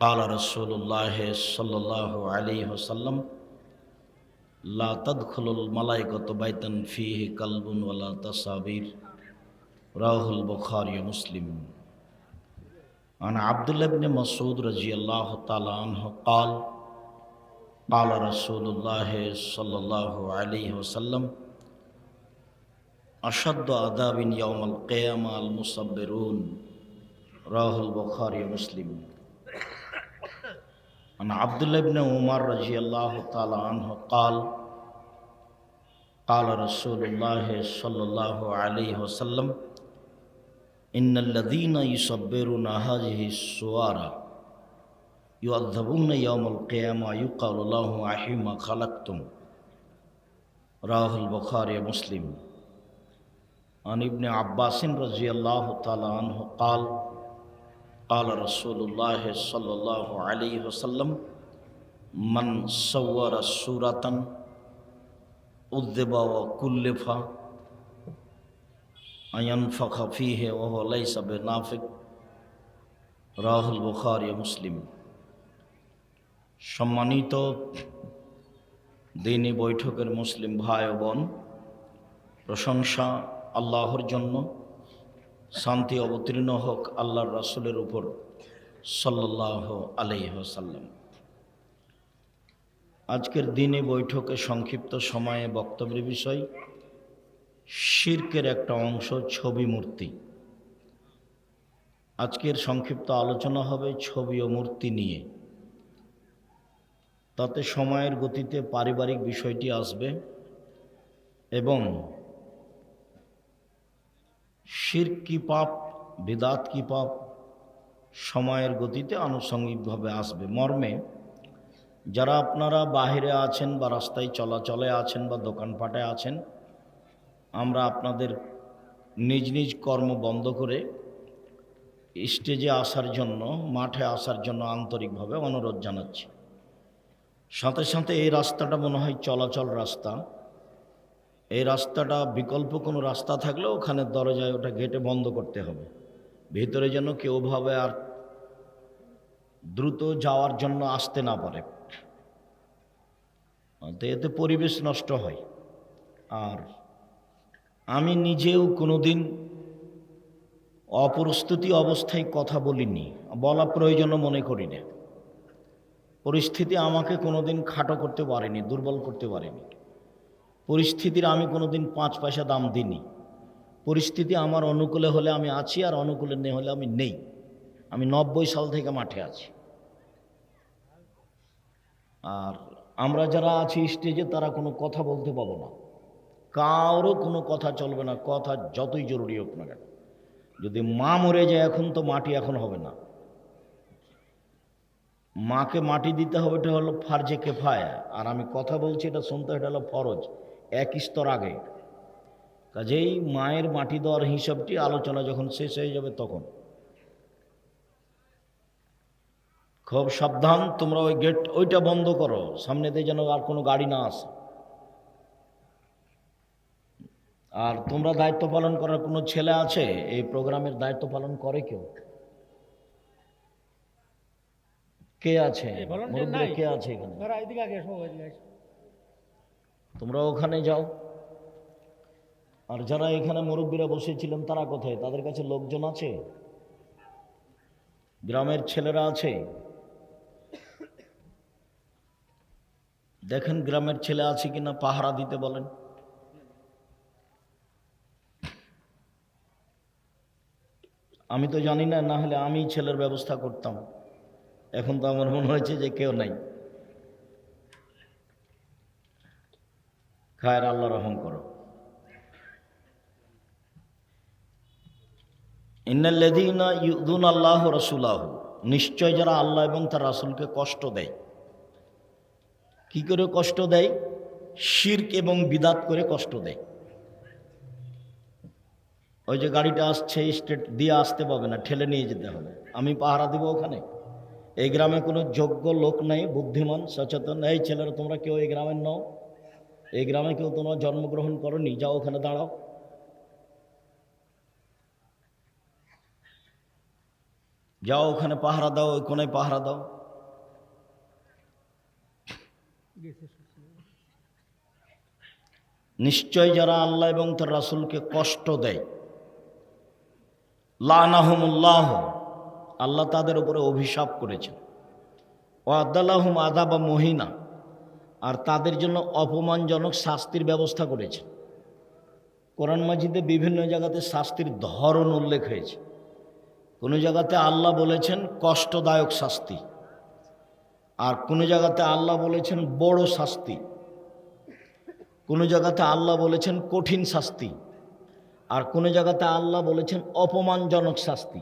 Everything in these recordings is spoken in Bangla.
قال رسول الله صلى الله عليه وسلم لا تدخل الملائكة بيتا فيه كلب ولا تصابير رواه البخاري ومسلم عن عبد الله بن مسعود رضي الله تعالى عنه قال قال رسول الله صلى الله عليه وسلم أشد عذاب يوم القيامة المصبرون رواه البخاري ومسلم عن عبد الله بن عمر رضي الله تعالى عنه قال قال رسول الله صلى الله عليه وسلم إن الذين يصبرون هذه السوارة يعذبون يوم القيامة يقال له أحيما خلقتم رواه البخاري ومسلم عن ابن عباس رضي الله تعالى عنه قال قال رسول الله صلى الله عليه وسلم من صور سورة أذب وكلف أن ينفخ فيه وهو ليس بنافق রাহ বুখারি মুসলিম সম্মানিত দিনী বৈঠকের মুসলিম ভাই ও বোন প্রশংসা আল্লাহর জন্য শান্তি অবতীর্ণ হোক আল্লাহর রাসুলের উপর সাল্লাহ আলহ্লাম আজকের দিনে বৈঠকে সংক্ষিপ্ত সময়ে বক্তব্যের বিষয়, শির্কের একটা অংশ ছবি মূর্তি। আজকের সংক্ষিপ্ত আলোচনা হবে ছবি ও মূর্তি নিয়ে। তাতে সময়ের গতিতে পারিবারিক বিষয়টি আসবে এবং শির কি পাপ, বেদাত কি পাপ, সময়ের গতিতে আনুষঙ্গিকভাবে আসবে। মর্মে, যারা আপনারা বাহিরে আছেন বা রাস্তায় চলাচলে আছেন বা দোকানপাটে আছেন, আমরা আপনাদের নিজ নিজ কর্ম বন্ধ করে স্টেজে আসার জন্য, মাঠে আসার জন্য আন্তরিকভাবে অনুরোধ জানাচ্ছি। সাথে সাথে এই রাস্তাটা মনে হয় চলাচল রাস্তা। এই রাস্তাটা বিকল্প কোনো রাস্তা থাকলে ওখানে দরজায় ওটা গেটে বন্ধ করতে হবে। ভিতরে যেন কেউভাবে আর দ্রুত যাওয়ার জন্য আসতে না পারে। তো এতে পরিবেশ নষ্ট হয়। আর আমি নিজেও কোনোদিন অপ্রস্তুতি অবস্থায় কথা বলিনি, বলা প্রয়োজনও মনে করি না। পরিস্থিতি আমাকে কোনোদিন খাটো করতে পারেনি, দুর্বল করতে পারেনি। পরিস্থিতির আমি কোনোদিন পাঁচ পয়সা দাম দিইনি। পরিস্থিতি আমার অনুকূলে হলে আমি আছি আর অনুকূলে নেই হলে আমি নেই। আমি নব্বই সাল থেকে মাঠে আছি। আর আমরা যারা আছি স্টেজে তারা কোনো কথা বলতে পাবো না। কারও কোনো কথা চলবে না। কথা যতই জরুরি হোক না কেন। যদি মা মরে যায় এখন তো মাটি এখন হবে না। মাকে মাটি দিতে হবে এটা হলো ফার্জে কেফায়া। আর আমি কথা বলছি এটা শুনতে, এটা হলো ফরজ। এক স্তর আগে। কাজেই মায়ের মাটি দেওয়ার হিসাবটি আলোচনা যখন শেষ হয়ে যাবে তখন। খুব সাবধান তোমরা ওই গেট ওইটা বন্ধ করো। সামনে দিয়ে যেন আর কোনো গাড়ি না আসে। আর তোমরা দায়িত্ব পালন করার কোনো ছেলে আছে? এই প্রোগ্রামের দায়িত্ব পালন করে কেউ? কে আছে? কে আছে এখানে? তোমরা ওখানে যাও। আর যারা এখানে মুরব্বীরা বসেছিলেন, তারা কোথায়? তাদের কাছে লোকজন আছে? গ্রামের ছেলেরা আছে? দেখেন গ্রামের ছেলে আছে কিনা, পাহারা দিতে বলেন। আমি তো জানি না না হলে আমি ছেলের ব্যবস্থা করতাম। এখন তো আমার মনে হয়েছে যে কেউ নাই। খায়ের আল্লাহ রহম করো। ইন্নাল্লাদিনা ইউদুন আল্লাহ রসুলাহ, নিশ্চয় যারা আল্লাহ এবং তার রাসুলকে কষ্ট দেয়। কি করে কষ্ট দেয়? শির্ক এবং বিদাত করে কষ্ট দেয়। ওই যে গাড়িটা আসছে, স্টেট দিয়ে আসতে পাবে না, ঠেলে নিয়ে যেতে হবে। আমি পাহারা দিব ওখানে। এই গ্রামে কোনো যোগ্য লোক নাই, বুদ্ধিমান, সচেতন। এই ছেলেরা, তোমরা কেউ এই গ্রামের নও। এই গ্রামে কেউ তোমরা জন্মগ্রহণ করনি, যাও ওখানে দাঁড়াও। যাও ওখানে পাহারা দাও, ওই কোনায় পাহারা দাও। নিশ্চয় যারা আল্লাহ এবং তার রাসুলকে কষ্ট দেয়। লানাহুমুল্লাহ, আল্লাহ তাদের উপরে অভিশাপ করেছেন। ও আদাল্লাহম আদা বা মহিনা আর তাদের জন্য অপমানজনক শাস্তির ব্যবস্থা করেছেন কোরআন মাজিদে বিভিন্ন জায়গাতে শাস্তির ধরন উল্লেখ হয়েছে। কোনো জায়গাতে আল্লাহ বলেছেন কষ্টদায়ক শাস্তি, আর কোনো জায়গাতে আল্লাহ বলেছেন বড় শাস্তি, কোনো জায়গাতে আল্লাহ বলেছেন কঠিন শাস্তি, আর কোনো জায়গাতে আল্লাহ বলেছেন অপমানজনক শাস্তি।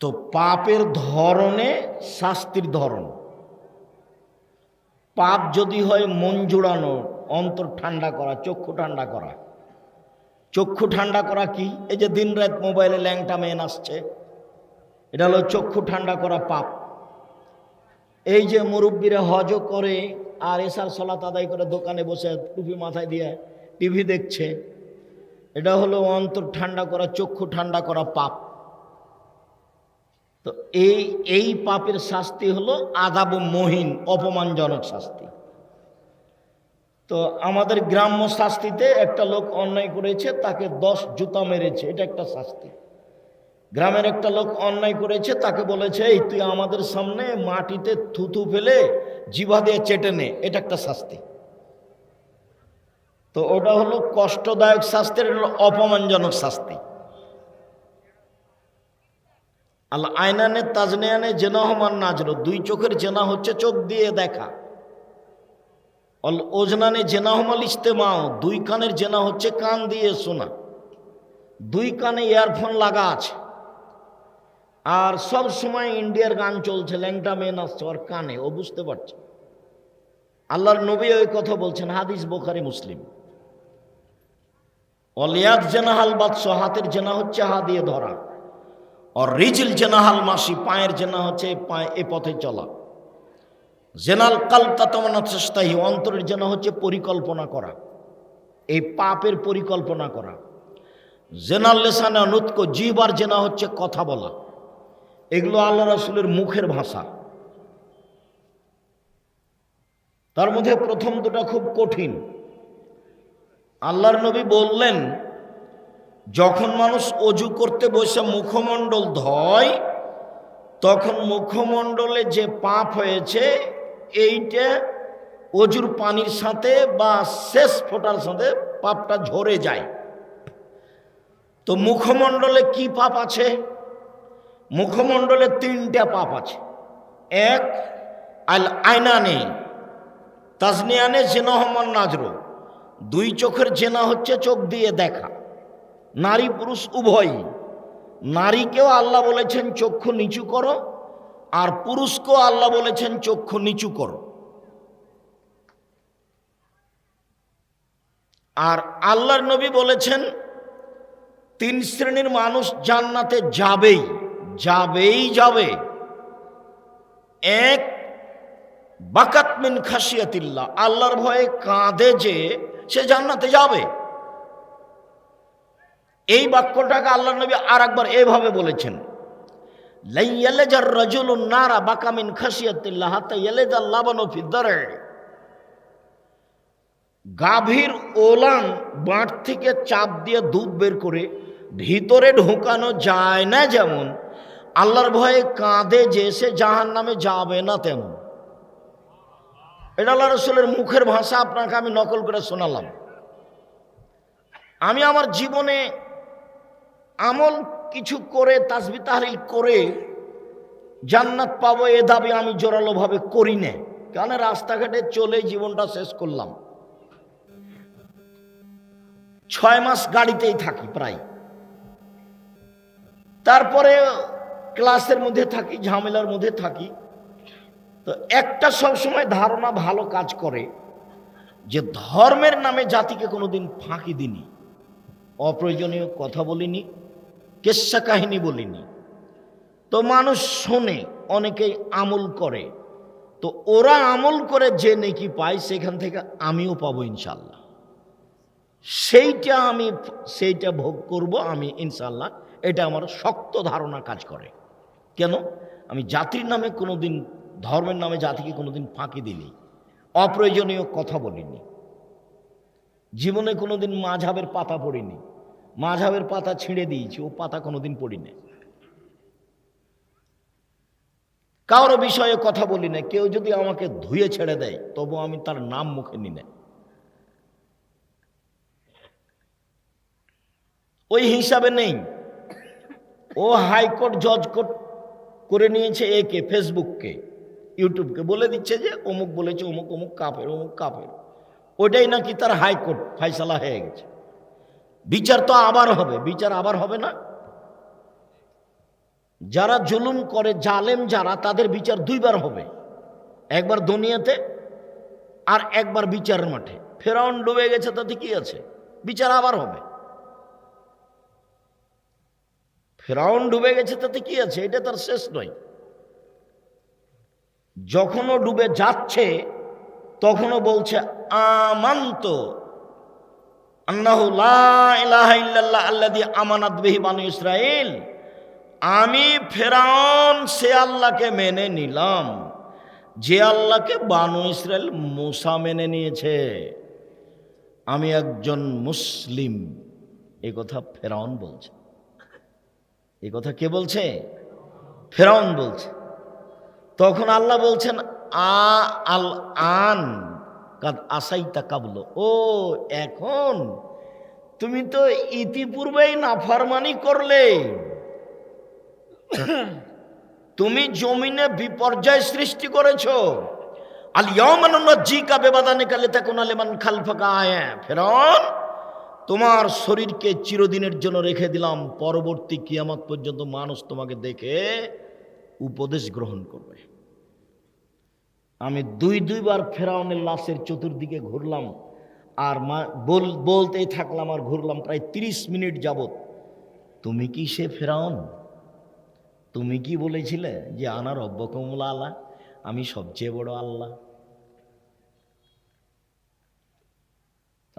তো পাপের ধরনে শাস্তির ধরন। পাপ যদি হয় মন জোড়ানো, অন্তর ঠান্ডা করা, চক্ষু ঠান্ডা করা। চক্ষু ঠান্ডা করা কি? এই যে দিন রাত মোবাইলে ল্যাংটা মেন আসছে। এটা হলো চক্ষু ঠান্ডা করা পাপ। এই যে মুরব্বীরা হজ করে আর এসার সলাত আদায় করে দোকানে বসে টুপি মাথায় দিয়ে টিভি দেখছে, এটা হলো অন্তর ঠান্ডা করা, চক্ষু ঠান্ডা করা পাপ। তো এই এই পাপের শাস্তি হলো আদাব মহিন, অপমানজনক শাস্তি। তো আমাদের গ্রাম্য শাস্তিতে একটা লোক অন্যায় করেছে, তাকে দশ জুতা মেরেছে, এটা একটা শাস্তি। গ্রামের একটা লোক অন্যায় করেছে, তাকে বলেছে, এই, তুই আমাদের সামনে মাটিতে থুতু ফেলে জিভা দিয়ে চেটে নে, এটা একটা শাস্তি। তো ওটা হলো কষ্টদায়ক শাস্তির এটা হলো অপমানজনক শাস্তি। আল্লাহ আয়নানে তাজনিয়ানে জেনাহমান নাজরো দুই চোখের জেনা হচ্ছে চোখ দিয়ে দেখা। অল ওজনানে জেনাহমাল ইস্তেমাও দুই কানের জেনা হচ্ছে কান দিয়ে শোনা। দুই কানে ইয়ারফোন লাগা আছে। আর সব সময় ইন্ডিয়ার গান চলছে, ল্যাংটা মেয়ে নাচছে ওর কানে, ও বুঝতে পারছে। আল্লাহর নবী ওই কথা বলছেন, হাদিস বোখারি মুসলিম। অলিয়াদ জেনাহাল বাদশ হাতের জেনা হচ্ছে হা দিয়ে ধরা। আর রিজিল জেনাহাল মাসি পায়ের জেনা হচ্ছে পায়ে এ পথে চলা জেনাল কালতা তমনা চেষ্টাই অন্তরের জেনা হচ্ছে পরিকল্পনা করা এই পাপের পরিকল্পনা করা জেনাল লেসানে অনুৎক জিবার জেনা হচ্ছে কথা বলা এগুলো আল্লাহ রাসুলের মুখের ভাষা তার মধ্যে প্রথম দুটা খুব কঠিন আল্লাহর নবী বললেন যখন মানুষ অজু করতে বসে মুখমণ্ডল ধয়, তখন মুখমণ্ডলে যে পাপ হয়েছে, এইটা অজুর পানির সাথে বা শেষ ফোটার সাথে পাপটা ঝরে যায়। তো মুখমণ্ডলে কি পাপ আছে? মুখমণ্ডলে তিনটা পাপ আছে। এক, আল আয়নানে তাজনিয়ানে জেনাহমান নাজরো। দুই চোখের জেনা হচ্ছে চোখ দিয়ে দেখা। নারী, পুরুষ, উভয়ই। নারীকেও আল্লাহ বলেছেন, চক্ষু নিচু করো, আর পুরুষকেও আল্লাহ বলেছেন, চক্ষু নিচু করো। আর আল্লাহর নবী বলেছেন, তিন শ্রেণির মানুষ জান্নাতে যাবেই যাবেই যাবে। এক বাকাতমিন খাসিয়াতিল্লাহ আল্লাহর ভয়ে কাঁদে যে সে জান্নাতে যাবে। এই বাক্যটাকে আল্লাহ নবী আর একবার এভাবে বলেছেন। নারা বাকামিন গাভীর ওলান বাঁট থেকে চাপ দিয়ে দুধ বের করে ভিতরে ঢোকানো যায় না যেমন, আল্লাহর ভয়ে কাঁদে যে সে জাহান নামে যাবে না তেমন। এটা আল্লাহ রসুলের মুখের ভাষা, আপনাকে আমি নকল করে শোনালাম। আমি আমার জীবনে আমল কিছু করে, তাসবি তাহরিল করে, জান্নাত পাবো এ দাবি আমি জোরালোভাবে করি না। কারণ রাস্তাঘাটে চলে জীবনটা শেষ করলাম। ছয় মাস গাড়িতেই থাকি প্রায়। তারপরে ক্লাসের মধ্যে থাকি, ঝামেলার মধ্যে থাকি। তো একটা সবসময় ধারণা ভালো কাজ করে যে ধর্মের নামে জাতিকে কোনোদিন ফাঁকি দিনি অপ্রয়োজনীয় কথা বলিনি। কেসা কাহিনী বলিনি। তো মানুষ শোনে, অনেকেই আমল করে। তো ওরা আমল করে যে নেকি পায়, সেখান থেকে আমিও পাবো ইনশাল্লাহ সেইটা আমি, সেইটা ভোগ করব আমি ইনশাল্লাহ এটা আমার শক্ত ধারণা কাজ করে। কেন? আমি জাতির নামে কোনো দিন ধর্মের নামে জাতিকে কোনোদিন ফাঁকি দিইনি। অপ্রয়োজনীয় কথা বলিনি। জীবনে কোনোদিন মাঝাবের পাতা পড়িনি। মাঝাবের পাতা ছিঁড়ে দিয়েছি, ও পাতা কোনোদিন পড়িনি। কারও বিষয়ে কথা বলি না কেউ যদি আমাকে ধুয়ে ছেড়ে দেয়, তবু আমি তার নাম মুখে নি না ওই হিসাবে নেই। ও হাইকোর্ট জজ কোর্ট করে নিয়েছে একে, ফেসবুককে, ইউটিউবকে। বলে দিচ্ছে যে, অমুক বলেছে, অমুক অমুক কাপের অমুক কাপের। ওটাই নাকি তার হাইকোর্ট ফাইসালা হয়ে গেছে। বিচার তো আবার হবে, বিচার আবার হবে না? যারা জুলুম করে, জালেম যারা, তাদের বিচার দুইবার হবে। একবার দুনিয়াতে আর একবার বিচারের মাঠে। ফেরাউন ডুবে গেছে, তাতে কি আছে? বিচার আবার হবে। ফেরাউন ডুবে গেছে, তাতে কি আছে? এটা তার শেষ নয়। যখনও ডুবে যাচ্ছে, তখনও বলছে, আমান্ত আন্নাহু আল্লাযী আমানাত বিহি বানু আমি ফেরাউন, সে আল্লাহকে মেনে নিলাম। যে আল্লাহকে বানু ইসরায়েল মুসা মেনে নিয়েছে। আমি একজন মুসলিম। এ কথা ফেরাউন বলছে। এ কথা কে বলছে? ফেরাউন বলছে। তখন আল্লাহ বলছেন, আ আল আন কাদ আসাইতা কাবল। ও, এখন তুমি তো ইতিপূর্বেই নাফরমানি করলে। তুমি জমিনে বিপর্যয় সৃষ্টি করেছ। আল জিকা বেবাদানে কালে তখন আলেমান খালফাকা। আয়া ফেরন তোমার শরীরকে চিরদিনের জন্য রেখে দিলাম। পরবর্তী কিয়ামত পর্যন্ত মানুষ তোমাকে দেখে উপদেশ গ্রহণ করবে। আমি দুই দুইবার ফেরাউনের লাশের চতুর্দিকে ঘুরলাম আর মা বল, বলতেই থাকলাম আর ঘুরলাম প্রায় তিরিশ মিনিট যাবত তুমি কি সে ফেরাউন? তুমি কি বলেছিলে যে আনার অব্বকমুল আল্লাহ আমি সবচেয়ে বড় আল্লাহ।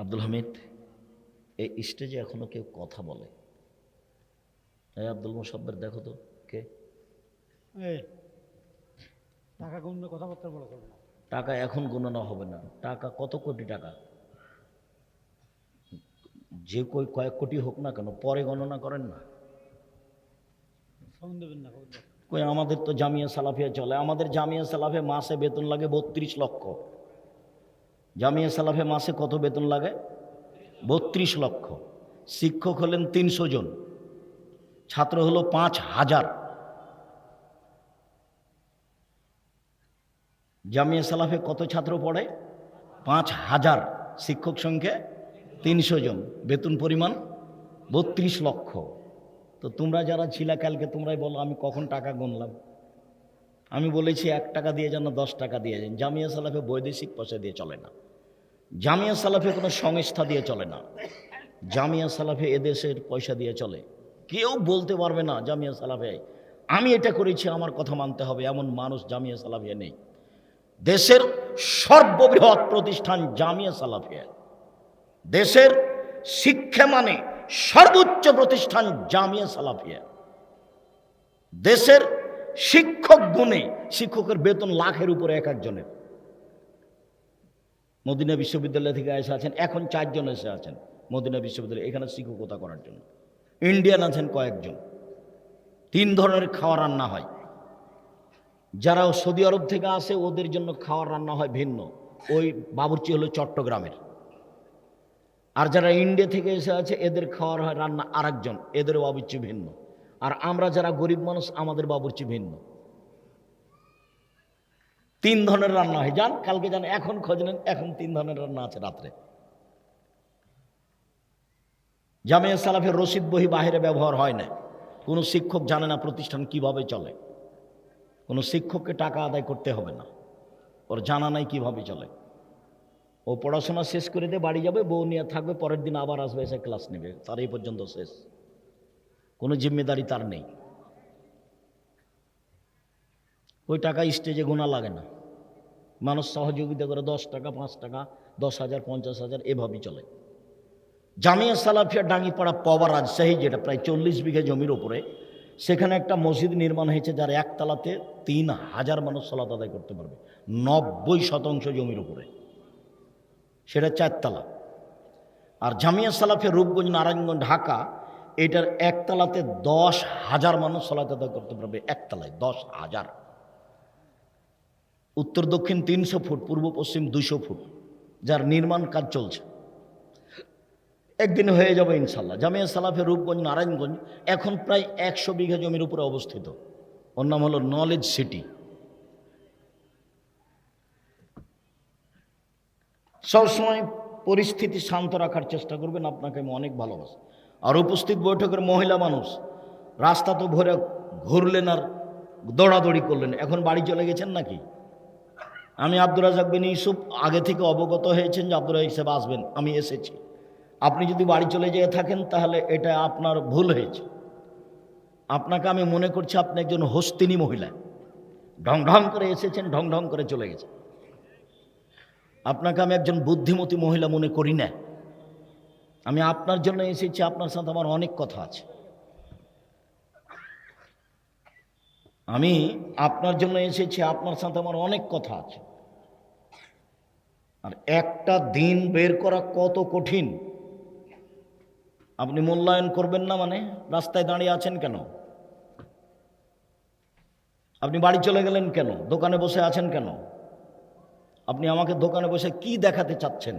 আব্দুল হামিদ, এই স্টেজে এখনও কেউ কথা বলে? এই আব্দুল মোসাব্বের, দেখো তো, কে? টাকা কমলে কথাবার্তা বলা করবে না। টাকা এখন গণনা হবে না। টাকা কত কোটি টাকা? যে কই কয়েক কোটি হোক না কেন পরে গণনা করেন না। কই আমাদের তো জামিয়া সালাফিয়া চলে। আমাদের জামিয়া সালাফে মাসে বেতন লাগে বত্রিশ লক্ষ। জামিয়া সালাফে মাসে কত বেতন লাগে? বত্রিশ লক্ষ। শিক্ষক হলেন তিনশো জন। ছাত্র হলো পাঁচ হাজার। জামিয়া সালাফে কত ছাত্র পড়ে? পাঁচ হাজার শিক্ষক সংখ্যা, তিনশো জন। বেতন পরিমাণ বত্রিশ লক্ষ। তো তোমরা যারা ছিলা কালকে, তোমরাই বলো, আমি কখন টাকা গুনলাম? আমি বলেছি, এক টাকা দিয়ে যেন দশ টাকা দিয়ে যান। জামিয়া সালাফে বৈদেশিক পয়সা দিয়ে চলে না। জামিয়া সালাফে কোনো সংস্থা দিয়ে চলে না। জামিয়া সালাফে এদেশের পয়সা দিয়ে চলে। কেউ বলতে পারবে না জামিয়া সালাফে। আমি এটা করেছি, আমার কথা মানতে হবে। এমন মানুষ জামিয়া সালাফিয়া নেই। দেশের সর্ববৃহৎ প্রতিষ্ঠান জামিয়া সালাফিয়া। দেশের শিক্ষা মানে সর্বোচ্চ প্রতিষ্ঠান জামিয়া সালাফিয়া। দেশের শিক্ষক গুণে শিক্ষকের বেতন লাখের উপরে এক একজনের। মদিনা বিশ্ববিদ্যালয় থেকে এসে আছেন, এখন চারজন এসে আছেন মদিনা বিশ্ববিদ্যালয়, এখানে শিক্ষকতা করার জন্য। ইন্ডিয়ান আছেন কয়েকজন। তিন ধরনের খাওয়া রান্না হয়। যারা সৌদি আরব থেকে আসে, ওদের জন্য খাওয়ার রান্না হয় ভিন্ন। ওই বাবুর্চি হলো চট্টগ্রামের। আর যারা ইন্ডিয়া থেকে এসে আছে, এদের খাওয়ার হয় রান্না আরেকজন। এদের বাবুর্চি ভিন্ন। আর আমরা যারা গরিব মানুষ, আমাদের বাবুর্চি ভিন্ন। তিন ধরনের রান্না হয়। যান, কালকে যান, এখন খোঁজ নেন, এখন তিন ধরনের রান্না আছে রাত্রে। জামিয়া সালাফের রসিদ বহি বাহিরে ব্যবহার হয় না। কোনো শিক্ষক জানে না প্রতিষ্ঠান কীভাবে চলে। কোনো শিক্ষককে টাকা আদায় করতে হবে না। ওর জানা নাই কীভাবে চলে। ও পড়াশোনা শেষ করে দিয়ে বাড়ি যাবে, বউ নিয়ে থাকবে, পরের দিন আবার আসবে, এসে ক্লাস নেবে। তার এই পর্যন্ত শেষ। কোনো জিম্মেদারি তার নেই। ওই টাকা স্টেজে গোনা লাগে না। মানুষ সহযোগিতা করে দশ টাকা, পাঁচ টাকা, দশ হাজার, পঞ্চাশ হাজার, এভাবেই চলে। জামিয়া সালাফিয়া ডাঙ্গিপাড়া পবা রাজশাহী, যেটা প্রায় চল্লিশ বিঘা জমির ওপরে সেখানে একটা মসজিদ নির্মাণ হয়েছে যার একতলাতে তিন হাজার মানুষ সলাত আদায় করতে পারবে। নব্বই শতাংশ জমির উপরে। সেটা চারতলা। আর জামিয়া সালাফিয়া রূপগঞ্জ, নারায়ণগঞ্জ, ঢাকা, এটার একতলাতে দশ হাজার মানুষ সলাত আদায় করতে পারবে একতলায়, দশ হাজার। উত্তর দক্ষিণ তিনশো ফুট, পূর্ব পশ্চিম দুশো ফুট, যার নির্মাণ কাজ চলছে। একদিন হয়ে যাবে ইনশাল্লাহ। জামিয়া সালাফে রূপগঞ্জ, নারায়ণগঞ্জ, এখন প্রায় একশো বিঘা জমির উপরে অবস্থিত। ওর নাম হলো নলেজ সিটি। সবসময় পরিস্থিতি শান্ত রাখার চেষ্টা করবেন, আপনাকে আমি অনেক ভালোবাসি। আর উপস্থিত বৈঠকের মহিলা মানুষ, রাস্তা তো ভরে ঘুরলেন আর দৌড়াদৌড়ি করলেন। এখন বাড়ি চলে গেছেন নাকি? আমি আব্দুর রাজাক বিন ইউসুফ আগে থেকে অবগত হয়েছেন যে আব্দুর রাজাক সাহেব আসবেন, আমি এসেছি। আপনি যদি বাড়ি চলে যেয়ে থাকেন, তাহলে এটা আপনার ভুল হয়েছে। আপনাকে আমি মনে করছি আপনি একজন হস্তিনী মহিলা। ঢং ঢং করে এসেছেন, ঢং ঢং করে চলে গেছেন আপনাকে আমি একজন বুদ্ধিমতী মহিলা মনে করি না। আমি আপনার জন্য এসেছি, আপনার সাথে আমার অনেক কথা আছে। আমি আপনার জন্য এসেছি, আপনার সাথে আমার অনেক কথা আছে। আর একটা দিন বের করা কত কঠিন। আপনি মূল্যায়ন করবেন না মানে? রাস্তায় দাঁড়িয়ে আছেন কেন? আপনি বাড়ি চলে গেলেন কেন? দোকানে বসে আছেন কেন? আপনি আমাকে দোকানে বসে কি দেখাতে চাচ্ছেন?